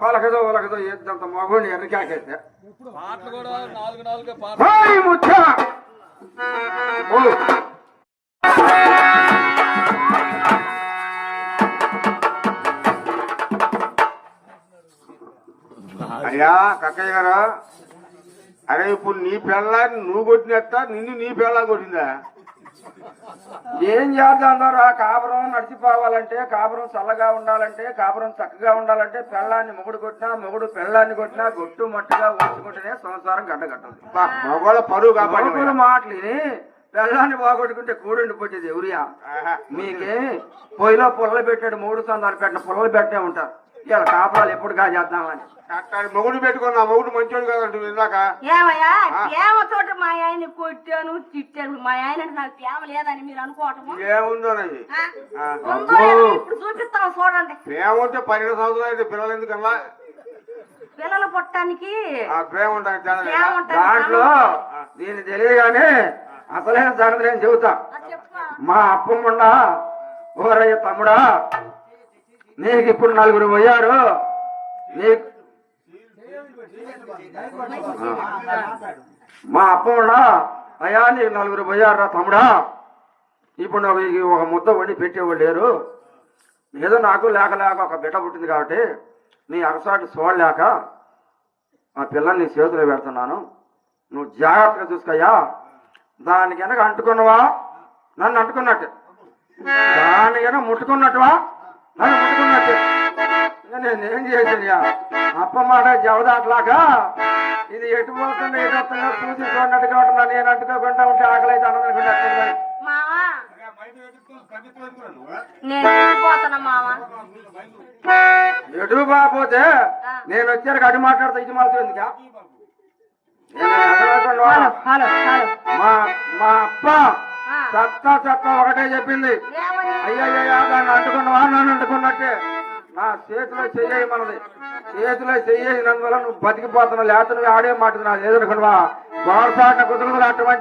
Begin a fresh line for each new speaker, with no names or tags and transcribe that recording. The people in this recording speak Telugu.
పలకదో ముచ్చ అయ్యా కక్కయ్య గారు. అరే ఇప్పుడు నీ పిల్ల నువ్వు కొట్టినట్ట? నిన్ను నీ పిల్ల కొట్టిందా? ఏం చేద్దాం ఆ కాపురం నడిచిపోవాలంటే కాపురం చల్లగా ఉండాలంటే కాపురం చక్కగా ఉండాలంటే పెళ్ళాన్ని మొగుడు కొట్టినా మొగుడు పెళ్ళాన్ని కొట్టినా గొట్టు మట్టుగా ఉంచుకుంటేనే సంసారం గడ్డగట్టదు పరువు విని పెళ్ళాన్ని బాగొట్టుకుంటే కూడండి పోయేది ఎవరియా మీకే పొయ్యిలో పుల్లలు పెట్టాడు మూడు సందాలు పెట్టిన పుల్లలు పెట్టే ఉంటారు. ఇలా కాపురాలు ఎప్పుడు కాజేద్దామని మొగుడు పెట్టుకున్నా మొగుడు మంచోడు కదండి ఇందాక.
ఏమయ్యా ప్రేమ తోట మా ఆయన కొట్టాను తిట్టాను. మా ఆయన నాకు ప్రేమ లేదని మీరు అనుకోవటము?
ఏముందోనది
ఆ?
ఆ,
ఉందో లేదో ఇప్పుడు చూపిస్తాం చూడండి.
ప్రేమ ఉంటే పన్నెండు సంవత్సరాలు అయితే పిల్లలు ఎందుకల్లా
పిల్లలు పుట్టడానికి
ఆ ప్రేమ
ఉంటుంది.
దాంట్లో దీన్ని తెలియగానే అసలైన సంగతి నేను చెబుతా. మా అప్పమ్మండ ఓరయ్య తమ్ముడా నీకు ఇప్పుడు నలుగురు పోయారు. నీకు మా అప్పమ్మండ అయ్యా నీకు నలుగురు పోయారా తమ్ముడా. ఇప్పుడు నాకు ఒక ముద్ద వండి పెట్టేవాళ్ళు లేరు. ఏదో నాకు లేక లేక ఒక బిడ్డ పుట్టింది కాబట్టి నీ అగసాటి చూడలేక ఆ పిల్లల్ని నీ చేతిలో పెడుతున్నాను. నువ్వు జాగ్రత్తగా చూసుకోయ్యా. దానికి వెనక అంటుకున్నావా? నన్ను అంటుకున్నట్టు. దాని వెనక ముట్టుకున్నట్టువా? నన్ను నేను ఏం చేసాను అప్ప మాట జవదాట్లాగా ఇది ఎటు పోతుందో ఎటు వస్తుందో చూసి చూడనట్టుగా ఉంటున్నా. నేను అంటుకోకుండా ఉంటే ఆకలి అయితే అన్నం
మావా?
ఎటు బాపోతే నేను వచ్చారు అటు మాట్లాడుతా ఇది
హలో.
మా మా అప్ప
ఆ.
చెత్త చెత్త ఒకటే చెప్పింది. అయ్యయ్యా దాన్ని అంటుకున్నావా? నన్ను అంటుకున్నట్టే. నా చేతిలో చెయ్యి మనది. చేతిలో చెయ్యినందువల్ల నువ్వు బతికిపోతున్నావు. లేకపోతే నువ్వు ఆడే మాట నాకు లేదనుకున్నావా గోడసాట కుదురులు అటువంటి